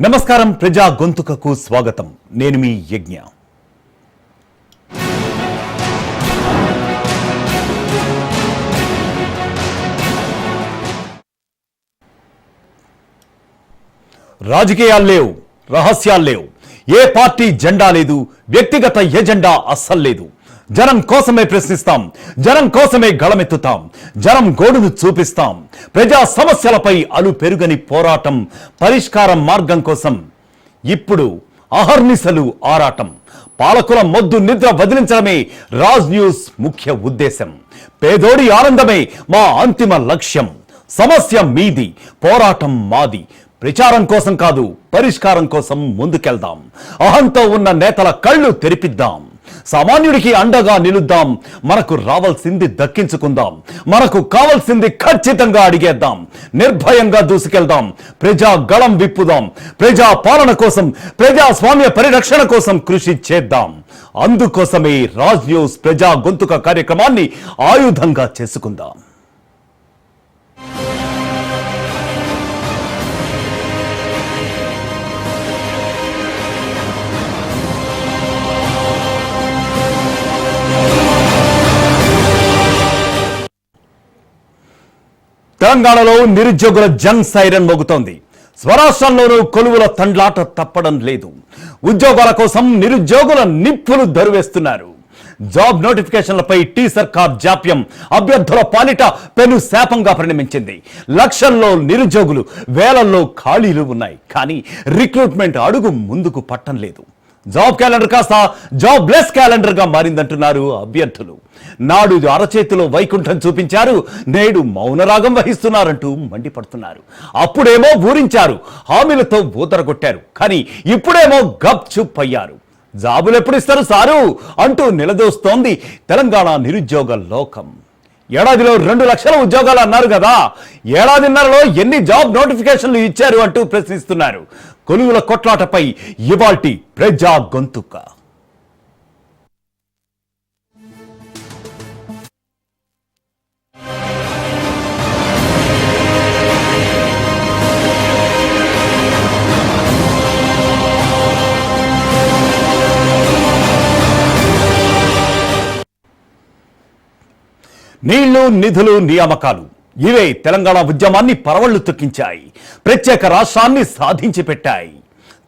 నమస్కారం ప్రజా గొంతుకకు స్వాగతం. నేను మీ యజ్ఞ. రాజకీయాలు లేవు రహస్యాలు లేవు. ఏ పార్టీ జెండా లేదు వ్యక్తిగత ఎజెండా అస్సలు లేదు. జనం కోసమే ప్రశ్నిస్తాం జనం కోసమే గళమెత్తుతాం జనం గోడును చూపిస్తాం. ప్రజా సమస్యలపై అలు పెరుగని పోరాటం పరిష్కారం మార్గం కోసం ఇప్పుడు అహర్నిశలు ఆరాటం. పాలకుల మొద్దు నిద్ర వదిలించడమే రాజ్ న్యూస్ ముఖ్య ఉద్దేశం. పేదోడి ఆనందమే మా అంతిమ లక్ష్యం. సమస్య మీది పోరాటం మాది. ప్రచారం కోసం కాదు పరిష్కారం కోసం ముందుకెళ్దాం. అహంతో ఉన్న నేతల కళ్ళు తెరిపిద్దాం. సామాన్యుడికి అండగా నిలుద్దాం. మనకు రావాల్సింది దక్కించుకుందాం. మనకు కావాల్సింది ఖచ్చితంగా అడిగేద్దాం. నిర్భయంగా దూసుకెళ్దాం. ప్రజా గళం విప్పుదాం. ప్రజా పాలన కోసం ప్రజాస్వామ్య పరిరక్షణ కోసం కృషి చేద్దాం. అందుకోసమే రాజ్ న్యూస్ ప్రజా గొంతుక కార్యక్రమాన్ని ఆయుధంగా చేసుకుందాం. తెలంగాణలో నిరుద్యోగుల జంగ్ సైరన్ మోగుతోంది. స్వరాష్ట్రంలోనూ కొలువుల తండ్లాట తప్పడం లేదు. ఉద్యోగాల కోసం నిరుద్యోగుల నిప్పులు దరువేస్తున్నారు. జాబ్ నోటిఫికేషన్లపై టీ సర్కార్ జాప్యం అభ్యర్థుల పాలిట పెను శాపంగా పరిణమించింది. లక్షల్లో నిరుద్యోగులు వేలల్లో ఖాళీలు ఉన్నాయి. కానీ రిక్రూట్మెంట్ అడుగు ముందుకు పట్టం లేదు జాబ్ క్యాలెండర్ కాస్త జాబ్ లెస్ క్యాలెండర్గా మారిందంటున్నారు అభ్యర్థులు. నాడు అరచేతిలో వైకుంఠం చూపించారు. నేడు మౌనరాగం వహిస్తున్నారంటూ మండిపడుతున్నారు. అప్పుడేమో ఊరించారు. హామీలతో ఊదరగొట్టారు. కానీ ఇప్పుడేమో గప్ చుప్ అయ్యారు. జాబులు ఎప్పుడు ఇస్తారు సారు? అంటూ నిలదోస్తోంది తెలంగాణ నిరుద్యోగ లోకం. ఏడాదిలో రెండు లక్షల ఉద్యోగాలు అన్నారు కదా. ఏడాదిన్నరలో ఎన్ని జాబ్ నోటిఫికేషన్లు ఇచ్చారు అంటూ ప్రశ్నిస్తున్నారు. కొలువుల కొట్లాటపై ఇవాల్టి ప్రజా గొంతుక. నీళ్ళు నిధులు నియామకాలు. ఇవే తెలంగాణ ఉద్యమాన్ని పరవళ్ళు తొక్కించాయి. ప్రత్యేక రాష్ట్రాన్ని సాధించి పెట్టాయి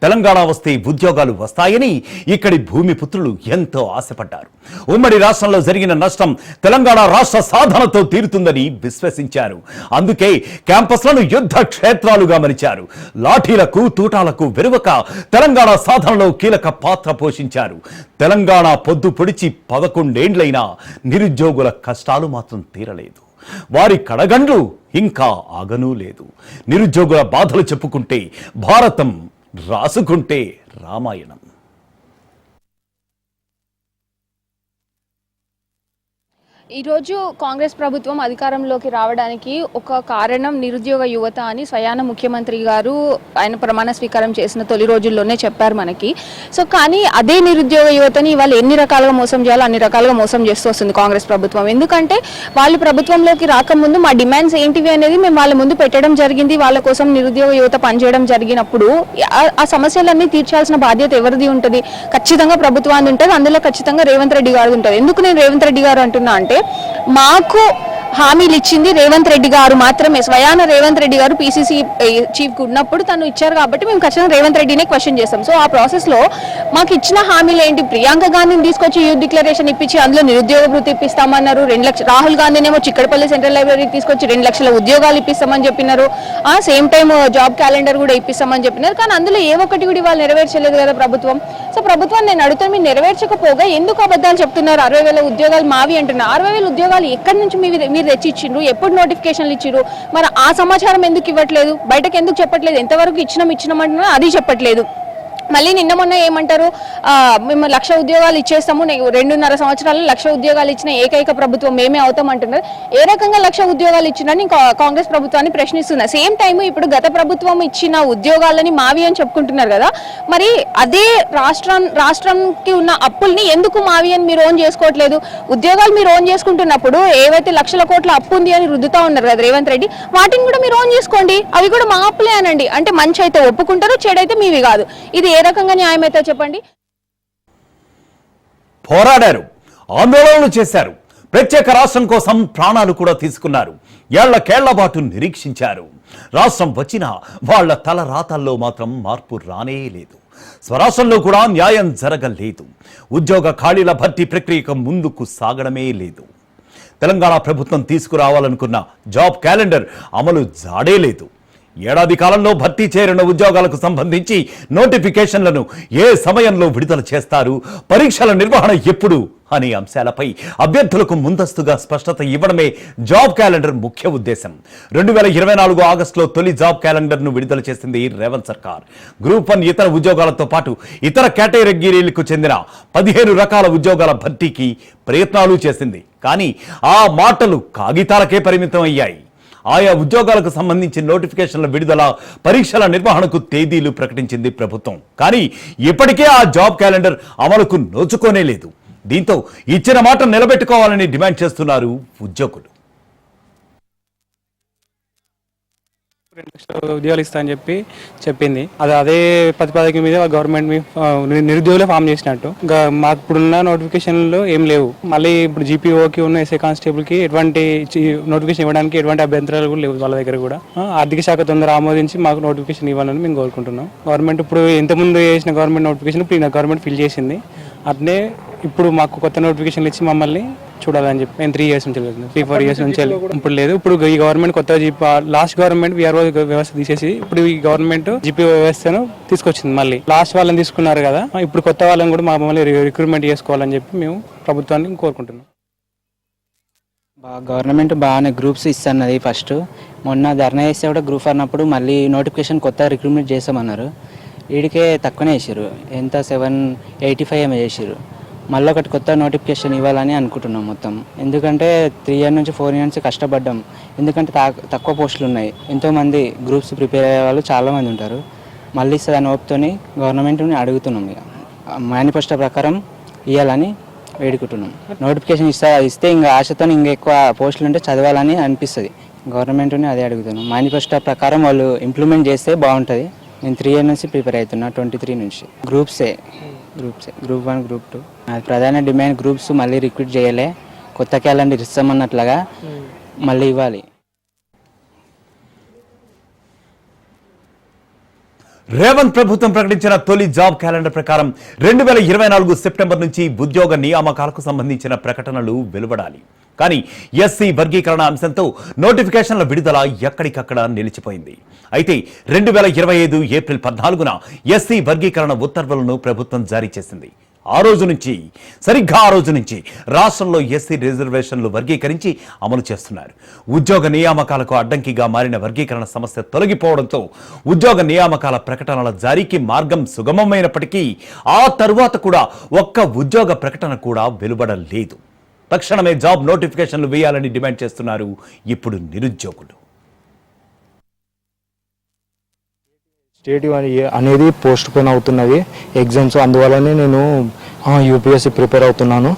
తెలంగాణ వస్తే ఉద్యోగాలు వస్తాయని ఇక్కడి భూమిపుత్రులు ఎంతో ఆశపడ్డారు. ఉమ్మడి రాష్ట్రంలో జరిగిన నష్టం తెలంగాణ రాష్ట్ర సాధనతో తీరుతుందని విశ్వసించారు. అందుకే క్యాంపస్లను యుద్ధ క్షేత్రాలుగా మలిచారు. లాఠీలకు తూటాలకు వెరువక తెలంగాణ సాధనలో కీలక పాత్ర పోషించారు. తెలంగాణ పొద్దు పొడిచి పదకొండేండ్లైనా నిరుద్యోగుల కష్టాలు మాత్రం తీరలేదు. వారి కడగండ్లు ఇంకా ఆగనూ లేదు. నిరుద్యోగుల బాధలు చెప్పుకుంటే భారతం రాసుకుంటే రామాయణం. ఈరోజు కాంగ్రెస్ ప్రభుత్వం అధికారంలోకి రావడానికి ఒక కారణం నిరుద్యోగ యువత అని స్వయాన ముఖ్యమంత్రి గారు ఆయన ప్రమాణ స్వీకారం చేసిన తొలి రోజుల్లోనే చెప్పారు మనకి. సో కానీ అదే నిరుద్యోగ యువతని వాళ్ళు ఎన్ని రకాలుగా మోసం చేయాలో అన్ని రకాలుగా మోసం చేస్తూ వస్తుంది కాంగ్రెస్ ప్రభుత్వం. ఎందుకంటే వాళ్ళు ప్రభుత్వంలోకి రాకముందు మా డిమాండ్స్ ఏంటివి అనేది మేము వాళ్ళ ముందు పెట్టడం జరిగింది. వాళ్ళ కోసం నిరుద్యోగ యువత పనిచేయడం జరిగినప్పుడు ఆ- సమస్యలన్నీ తీర్చాల్సిన బాధ్యత ఎవరిది ఉంటుంది? ఖచ్చితంగా ప్రభుత్వాన్ని ఉంటుంది. అందులో ఖచ్చితంగా రేవంత్ రెడ్డి గారిది ఉంటుంది. ఎందుకు నేను రేవంత్ రెడ్డి గారు అంటున్నా అంటే మాకు హామీలు ఇచ్చింది రేవంత్ రెడ్డి గారు మాత్రమే. స్వయాన రేవంత్ రెడ్డి గారు పీసీసీ చీఫ్ ఉన్నప్పుడు తను ఇచ్చారు కాబట్టి మేము ఖచ్చితంగా రేవంత్ రెడ్డినే క్వశ్చన్ చేస్తాం. సో ఆ ప్రాసెస్లో మాకు ఇచ్చిన హామీలు ఏంటి ప్రియాంక గాంధీని తీసుకొచ్చి యూత్ డిక్లరేషన్ ఇప్పించి అందులో నిరుద్యోగ వృత్తి ఇప్పిస్తామన్నారు. రెండు లక్ష రాహుల్ గాంధీనేమో చిక్కడపల్లి సెంట్రల్ లైబ్రరీ తీసుకొచ్చి రెండు లక్షల ఉద్యోగాలు ఇప్పిస్తామని చెప్పినారు. ఆ సేమ్ టైం జాబ్ క్యాలెండర్ కూడా ఇప్పిస్తామని చెప్పినారు. కానీ అందులో ఏ ఒక్కటి కూడా వాళ్ళు నెరవేర్చలేదు కదా ప్రభుత్వం. సో ప్రభుత్వం నేను అడుగుతాను మీరు నెరవేర్చకపోగా ఎందుకు అబద్ధాలు చెప్తున్నారు? అరవై వేల ఉద్యోగాలు మావి అంటున్నారు అరవై వేల ఉద్యోగాలు ఎక్కడి నుంచి మీరు తెచ్చి ఇచ్చిండ్రు ఎప్పుడు నోటిఫికేషన్లు ఇచ్చిండ్రు మరి ఆ సమాచారం ఎందుకు ఇవ్వట్లేదు? బయటకు ఎందుకు చెప్పట్లేదు? ఎంతవరకు ఇచ్చినాం ఇచ్చినాం అంటున్నా అది చెప్పట్లేదు. మళ్ళీ నిన్న మొన్న ఏమంటారు? మేము లక్ష ఉద్యోగాలు ఇచ్చేస్తాము. రెండున్నర సంవత్సరాలు లక్ష ఉద్యోగాలు ఇచ్చిన ఏకైక ప్రభుత్వం మేమే అవుతాం అంటున్నారు. ఏ రకంగా లక్ష ఉద్యోగాలు ఇచ్చినని కా- కాంగ్రెస్ ప్రభుత్వాన్ని ప్రశ్నిస్తున్నారు సేమ్ టైం ఇప్పుడు గత ప్రభుత్వం ఇచ్చిన ఉద్యోగాలని మావి అని చెప్పుకుంటున్నారు కదా. మరి అదే రాష్ట్రం రాష్ట్రంకి ఉన్న అప్పుల్ని ఎందుకు మావి అని మీరు ఓన్ చేసుకోవట్లేదు? ఉద్యోగాలు మీరు ఓన్ చేసుకుంటున్నప్పుడు ఏవైతే లక్షల కోట్ల అప్పు ఉంది అని రుద్దుతా ఉన్నారు కదా రేవంత్ రెడ్డి వాటిని కూడా మీరు ఓన్ చేసుకోండి. అవి కూడా మా అప్పులే అనండి. అంటే మంచి అయితే ఒప్పుకుంటారు చెడైతే మీవి కాదు. ఇది ఏ రకంగా న్యాయం అయితే చెప్పండి? పోరాడారు ఆందోళనలు చేశారు ప్రత్యేక రాష్ట్రం కోసం ప్రాణాలు కూడా తీసుకున్నారు ఏళ్ళ పాటు నిరీక్షించారు. రాష్ట్రం వచ్చినా వాళ్ళ తల రాతల్లో మాత్రం మార్పు రానే లేదు. స్వరాష్ట్రంలో కూడా న్యాయం జరగలేదు. ఉద్యోగ ఖాళీల భర్తీ ప్రక్రియకు ముందుకు సాగడమే లేదు. తెలంగాణ ప్రభుత్వం తీసుకురావాలనుకున్న జాబ్ క్యాలెండర్ అమలు జాడే లేదు ఏడాది కాలంలో భర్తీ చేరిన ఉద్యోగాలకు సంబంధించి నోటిఫికేషన్లను ఏ సమయంలో విడుదల చేస్తారు? పరీక్షల నిర్వహణ ఎప్పుడు? అనే అంశాలపై అభ్యర్థులకు ముందస్తుగా స్పష్టత ఇవ్వడమే జాబ్ క్యాలెండర్ ముఖ్య ఉద్దేశం. రెండు వేల ఇరవై నాలుగు ఆగస్టులో తొలి జాబ్ క్యాలెండర్ను విడుదల చేసింది రేవంత్ సర్కార్. గ్రూప్ వన్ ఇతర ఉద్యోగాలతో పాటు ఇతర కేటగిరీలకు చెందిన పదిహేను రకాల ఉద్యోగాల భర్తీకి ప్రయత్నాలు చేసింది. కానీ ఆ మాటలు కాగితాలకే పరిమితం అయ్యాయి. ఆయా ఉద్యోగాలకు సంబంధించిన నోటిఫికేషన్ల విడుదల పరీక్షల నిర్వహణకు తేదీలు ప్రకటించింది ప్రభుత్వం. కానీ ఇప్పటికే ఆ జాబ్ క్యాలెండర్ అమలుకు నోచుకోనే లేదు. దీంతో ఇచ్చిన మాట నిలబెట్టుకోవాలని డిమాండ్ చేస్తున్నారు ఉద్యోగులు. రెండు లక్షల ఉద్యోగాలు ఇస్తా అని చెప్పి చెప్పింది. అది అదే ప్రతిపాదక మీద గవర్నమెంట్ మీ- నిరుద్యోగులే ఫామ్ చేసినట్టు. మాకు ఇప్పుడున్న నోటిఫికేషన్లు ఏం లేవు. మళ్ళీ ఇప్పుడు జీపీఓకి ఉన్న ఎస్ఐ కానిస్టేబుల్కి ఎటువంటి నోటిఫికేషన్ ఇవ్వడానికి ఎటువంటి అభ్యంతరాలు కూడా లేవు వాళ్ళ దగ్గర కూడా. ఆర్థిక శాఖ తొందర ఆమోదించి మాకు నోటిఫికేషన్ ఇవ్వాలని మేము కోరుకుంటున్నాం. గవర్నమెంట్ ఇప్పుడు ఇంతకుముందు చేసిన గవర్నమెంట్ నోటిఫికేషన్ ఇప్పుడు గవర్నమెంట్ ఫిల్ చేసింది. అట్నే ఇప్పుడు మాకు కొత్త నోటిఫికేషన్లు ఇచ్చి మమ్మల్ని చూడాలని చెప్పి నేను త్రీ ఇయర్స్ నుంచి వెళ్తున్నాను. త్రీ ఫోర్ ఇయర్స్ నుంచి వెళ్ళి ఇప్పుడు లేదు. ఇప్పుడు ఈ గవర్నమెంట్ కొత్త జీపీ లాస్ట్ గవర్నమెంట్ విఆర్ఓ వ్యవస్థ తీసేసి ఇప్పుడు ఈ గవర్నమెంట్ జీపీ వ్యవస్థను తీసుకొచ్చింది మళ్ళీ. లాస్ట్ వాళ్ళని తీసుకున్నారు కదా. ఇప్పుడు కొత్త వాళ్ళని కూడా మమ్మల్ని రిక్రూట్మెంట్ చేసుకోవాలని చెప్పి మేము ప్రభుత్వాన్ని కోరుకుంటున్నాం. బా- గవర్నమెంట్ బాగానే గ్రూప్స్ ఇస్తున్నది ఫస్ట్ మొన్న ధర్నా చేస్తే కూడా గ్రూప్ అన్నప్పుడు మళ్ళీ నోటిఫికేషన్ కొత్త రిక్రూట్మెంట్ చేసామన్నారు వీడికే తక్కువనే వేసారు ఎంత? సెవెన్ ఎయిటీ ఫైవ్ ఏమో చేసారు మళ్ళీ ఒకటి కొత్త నోటిఫికేషన్ ఇవ్వాలని అనుకుంటున్నాం మొత్తం. ఎందుకంటే త్రీ ఇయర్ నుంచి ఫోర్ ఇయర్ నుంచి కష్టపడ్డాం. ఎందుకంటే తక్కువ పోస్టులు ఉన్నాయి. ఎంతోమంది గ్రూప్స్ ప్రిపేర్ అయ్యే వాళ్ళు చాలామంది ఉంటారు. మళ్ళీ దాని ఓపుతోని గవర్నమెంట్ని అడుగుతున్నాం ఇక. మేనిఫెస్టో ప్రకారం ఇవ్వాలని వేడుకుంటున్నాం. నోటిఫికేషన్ ఇస్తా ఇస్తే ఇంకా ఆశతో ఇంకా ఎక్కువ పోస్టులు ఉంటే చదవాలని అనిపిస్తుంది. గవర్నమెంట్ని అదే అడుగుతున్నాం. మేనిఫెస్టో ప్రకారం వాళ్ళు ఇంప్లిమెంట్ చేస్తే బాగుంటుంది. నేను త్రీ ఇయర్ నుంచి ప్రిపేర్ అవుతున్నా ట్వంటీ త్రీ నుంచి. గ్రూప్సే గ్రూప్సే గ్రూప్ వన్ గ్రూప్ టూ అది ప్రధాన డిమాండ్ గ్రూప్స్ మళ్ళీ రిక్రూట్ చేయలే. కొత్త క్యాలెండర్ ఇస్తామన్నట్లుగా మళ్ళీ ఇవ్వాలి. రేవంత్ ప్రభుత్వం ప్రకటించిన తొలి జాబ్ క్యాలెండర్ ప్రకారం రెండు వేల ఇరవై నాలుగు సెప్టెంబర్ నుంచి ఉద్యోగ నియామకాలకు సంబంధించిన ప్రకటనలు వెలువడాలి. కానీ ఎస్సీ వర్గీకరణ అంశంతో నోటిఫికేషన్ల విడుదల ఎక్కడికక్కడ నిలిచిపోయింది. అయితే రెండు వేల ఇరవై ఐదు ఏప్రిల్ పద్నాలుగున ఎస్సీ వర్గీకరణ ఉత్తర్వులను ప్రభుత్వం జారీ చేసింది. ఆ రోజు నుంచి సరిగ్గా ఆ రోజు నుంచి రాష్ట్రంలో ఎస్సీ రిజర్వేషన్లు వర్గీకరించి అమలు చేస్తున్నారు. ఉద్యోగ నియామకాలకు అడ్డంకిగా మారిన వర్గీకరణ సమస్య తొలగిపోవడంతో ఉద్యోగ నియామకాల ప్రకటనల జారీకి మార్గం సుగమమైనప్పటికీ ఆ తరువాత కూడా ఒక్క ఉద్యోగ ప్రకటన కూడా వెలువడలేదు. తక్షణమే జాబ్ నోటిఫికేషన్లు వేయాలని డిమాండ్ చేస్తున్నారు ఇప్పుడు నిరుద్యోగులు. స్టేట్ అనేది పోస్ట్ పోన్ అవుతున్నది ఎగ్జామ్స్ అందువల్లనే నేను యూపీఎస్సీ ప్రిపేర్ అవుతున్నాను.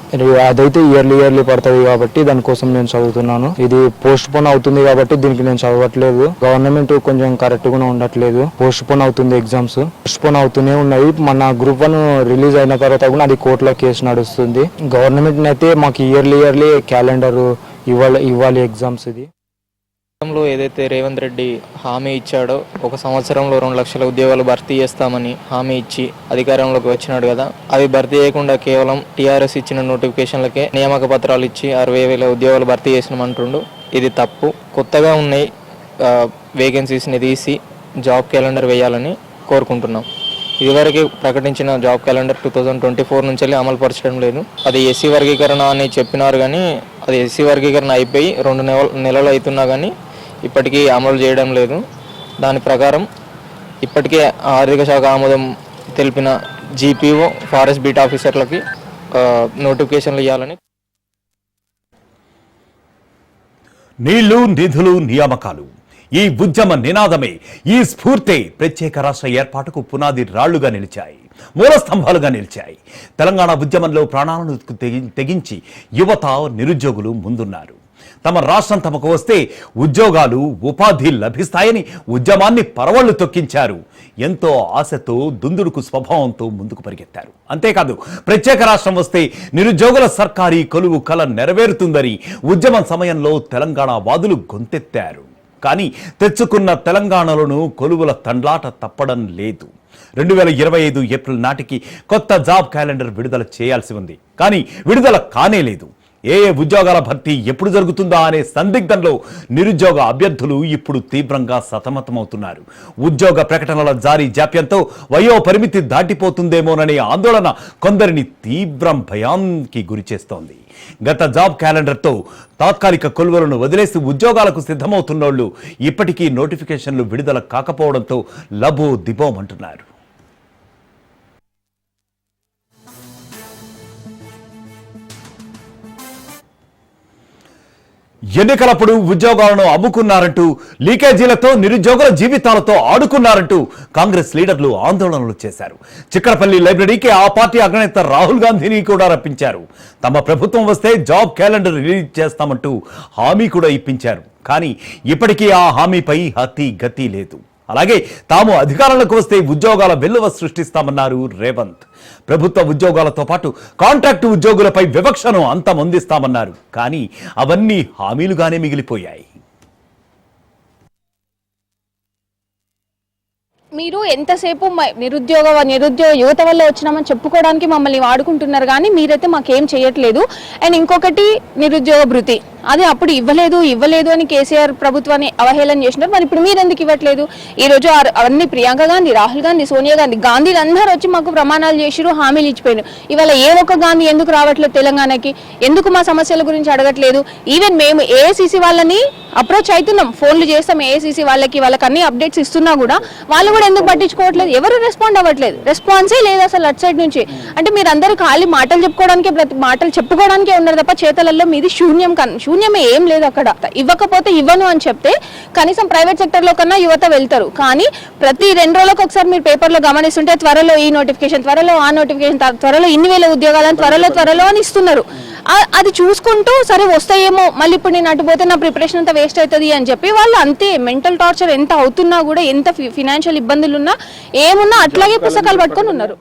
అదైతే ఇయర్లీ ఇయర్లీ పడుతుంది కాబట్టి దానికోసం నేను చదువుతున్నాను. ఇది పోస్ట్ పోన్ అవుతుంది కాబట్టి దీనికి నేను చదవట్లేదు. గవర్నమెంట్ కొంచెం కరెక్ట్గా ఉండట్లేదు. పోస్ట్ పోన్ అవుతుంది ఎగ్జామ్స్ పోస్ట్ పోన్ అవుతూనే ఉన్నాయి. మన గ్రూప్ వన్ రిలీజ్ అయిన తర్వాత కూడా అది కోర్టులో కేసు నడుస్తుంది. గవర్నమెంట్ అయితే మాకు ఇయర్లీ ఇయర్లీ క్యాలెండర్ ఇవ్వాలి ఇవ్వాలి ఎగ్జామ్స్ ఇది. గతంలో ఏదైతే రేవంత్ రెడ్డి హామీ ఇచ్చాడో ఒక సంవత్సరంలో రెండు లక్షల ఉద్యోగాలు భర్తీ చేస్తామని హామీ ఇచ్చి అధికారంలోకి వచ్చినాడు కదా. అవి భర్తీ చేయకుండా కేవలం టీఆర్ఎస్ ఇచ్చిన నోటిఫికేషన్లకే నియామక పత్రాలు ఇచ్చి అరవై వేల ఉద్యోగాలు భర్తీ చేసినామంటుండు. ఇది తప్పు. కొత్తగా ఉన్నాయి వేకెన్సీస్ని తీసి జాబ్ క్యాలెండర్ వేయాలని కోరుకుంటున్నాం. ఇదివరకు ప్రకటించిన job calendar two thousand twenty four నుంచి వెళ్ళి అమలు పరచడం లేదు. అది ఎస్సీ వర్గీకరణ అని చెప్పినారు కానీ అది ఎస్సీ వర్గీకరణ అయిపోయి రెండు నెల నెలలు అవుతున్నా కానీ ఇప్పటికీ అమలు చేయడం లేదు. దాని ప్రకారం ఇప్పటికే ఆర్థిక శాఖ ఆమోదం తెలిపిన జీపీఓ ఫారెస్ట్ బీట్ ఆఫీసర్లకి నోటిఫికేషన్లు ఇవ్వాలని నీళ్ళు నిధులు నియామకాలు. ఈ ఉద్యమ నినాదమే ఈ స్ఫూర్తే ప్రత్యేక రాష్ట్ర ఏర్పాటుకు పునాది రాళ్ళుగా నిలిచాయి మూల స్తంభాలుగా నిలిచాయి. తెలంగాణ ఉద్యమంలో ప్రాణాలను తెగి- తెగించి యువత నిరుద్యోగులు ముందున్నారు. తమ రాష్ట్రం తమకు వస్తే ఉద్యోగాలు ఉపాధి లభిస్తాయని ఉద్యమాన్ని పరవళ్ళు తొక్కించారు. ఎంతో ఆశతో దుందుడుకు స్వభావంతో ముందుకు పరిగెత్తారు. అంతేకాదు ప్రత్యేక రాష్ట్రం వస్తే నిరుద్యోగుల సర్కారీ కొలువు కల నెరవేరుతుందని ఉద్యమం సమయంలో తెలంగాణ వాదులు గొంతెత్తారు. కానీ తెచ్చుకున్న తెలంగాణలోనూ కొలువుల తండ్లాట తప్పడం లేదు. రెండు వేల ఇరవై ఐదు ఏప్రిల్ నాటికి కొత్త జాబ్ క్యాలెండర్ విడుదల చేయాల్సి ఉంది. కానీ విడుదల కానే లేదు ఏ ఏ ఉద్యోగాల భర్తీ ఎప్పుడు జరుగుతుందా అనే సందిగ్ధంలో నిరుద్యోగ అభ్యర్థులు ఇప్పుడు తీవ్రంగా సతమతమవుతున్నారు. ఉద్యోగ ప్రకటనల జారీ జాప్యంతో వయో పరిమితి దాటిపోతుందేమోననే ఆందోళన కొందరిని తీవ్రం భయానికి గురిచేస్తోంది గత జాబ్ క్యాలెండర్తో తాత్కాలిక కొలువలను వదిలేసి ఉద్యోగాలకు సిద్ధమవుతున్నోళ్ళు ఇప్పటికీ నోటిఫికేషన్లు విడుదల కాకపోవడంతో లబో దిబోమంటున్నారు ఎన్నికలప్పుడు ఉద్యోగాలను అమ్ముకున్నారంటూ లీకేజీలతో నిరుద్యోగుల జీవితాలతో ఆడుకున్నారంటూ కాంగ్రెస్ లీడర్లు ఆందోళనలు చేశారు. చిక్కడపల్లి లైబ్రరీకి ఆ పార్టీ అగ్రనేత రాహుల్ గాంధీని కూడా రప్పించారు. తమ ప్రభుత్వం వస్తే జాబ్ క్యాలెండర్ రిలీజ్ చేస్తామంటూ హామీ కూడా ఇప్పించారు. కానీ ఇప్పటికీ ఆ హామీపై హతి గతి లేదు. అలాగే తాము అధికారంలోకి వస్తే ఉద్యోగాల వెల్లువ సృష్టిస్తామన్నారు రేవంత్. ప్రభుత్వ ఉద్యోగాలతో పాటు కాంట్రాక్టు ఉద్యోగులపై వివక్షను అంతమొందిస్తామన్నారు. కానీ అవన్నీ హామీలుగానే మిగిలిపోయాయి. మీరు ఎంతసేపు నిరుద్యోగ నిరుద్యోగ యువత వల్ల వచ్చినామని చెప్పుకోవడానికి మమ్మల్ని వాడుకుంటున్నారు కానీ మీరైతే మాకేం చేయట్లేదు. అండ్ ఇంకొకటి నిరుద్యోగ భృతి. అదే అప్పుడు ఇవ్వలేదు ఇవ్వలేదు అని కేసీఆర్ ప్రభుత్వాన్ని అవహేళన చేసినారు. మరి ఇప్పుడు మీరు ఎందుకు ఇవ్వట్లేదు? ఈ రోజు అవన్నీ ప్రియాంక గాంధీ రాహుల్ గాంధీ సోనియా గాంధీ గాంధీలు అందరూ వచ్చి మాకు ప్రమాణాలు చేసిరు హామీలు ఇచ్చిపోయారు ఇవాళ ఏ ఒక్క గాంధీ ఎందుకు రావట్లేదు తెలంగాణకి? ఎందుకు మా సమస్యల గురించి అడగట్లేదు? ఈవెన్ మేము ఏఐసీసీ వాళ్ళని అప్రోచ్ అవుతున్నాం. ఫోన్లు చేస్తాం ఏఐసీసీ వాళ్ళకి వాళ్ళకి అన్ని అప్డేట్స్ ఇస్తున్నా కూడా. వాళ్ళు కూడా ఎందుకు పట్టించుకోవట్లేదు? ఎవరు రెస్పాండ్ అవ్వట్లేదు. రెస్పాన్సే లేదు అసలు అటు సైడ్ నుంచి. అంటే మీరు అందరూ ఖాళీ మాటలు చెప్పుకోవడానికే ప్రతి మాటలు చెప్పుకోవడానికే ఉన్నారు తప్ప చేతలలో మీది శూన్యం కన్ శూన్యమే ఏం లేదు అక్కడ. ఇవ్వకపోతే ఇవ్వను అని చెప్తే కనీసం ప్రైవేట్ సెక్టర్లో కన్నా యువత వెళ్తారు. కానీ ప్రతి రెండు రోజులకు ఒకసారి మీరు పేపర్లో గమనిస్తుంటే త్వరలో ఈ నోటిఫికేషన్ త్వరలో ఆ నోటిఫికేషన్ త్వరలో ఇన్ని వేల ఉద్యోగాలను త్వరలో త్వరలో అని ఇస్తున్నారు. అది చూసుకుంటూ సరే వస్తాయేమో మళ్ళీ ఇప్పుడు నేను అటుపోతే నా ప్రిపరేషన్ అంతా వేస్ట్ అవుతుంది అని చెప్పి వాళ్ళు అంతే మెంటల్ టార్చర్ ఎంత అవుతున్నా కూడా ఎంత ఫినాన్షియల్ ఇబ్బందులు ఉన్నా ఏమున్నా అట్లాగే పుస్తకాలు పట్టుకొని ఉన్నారు.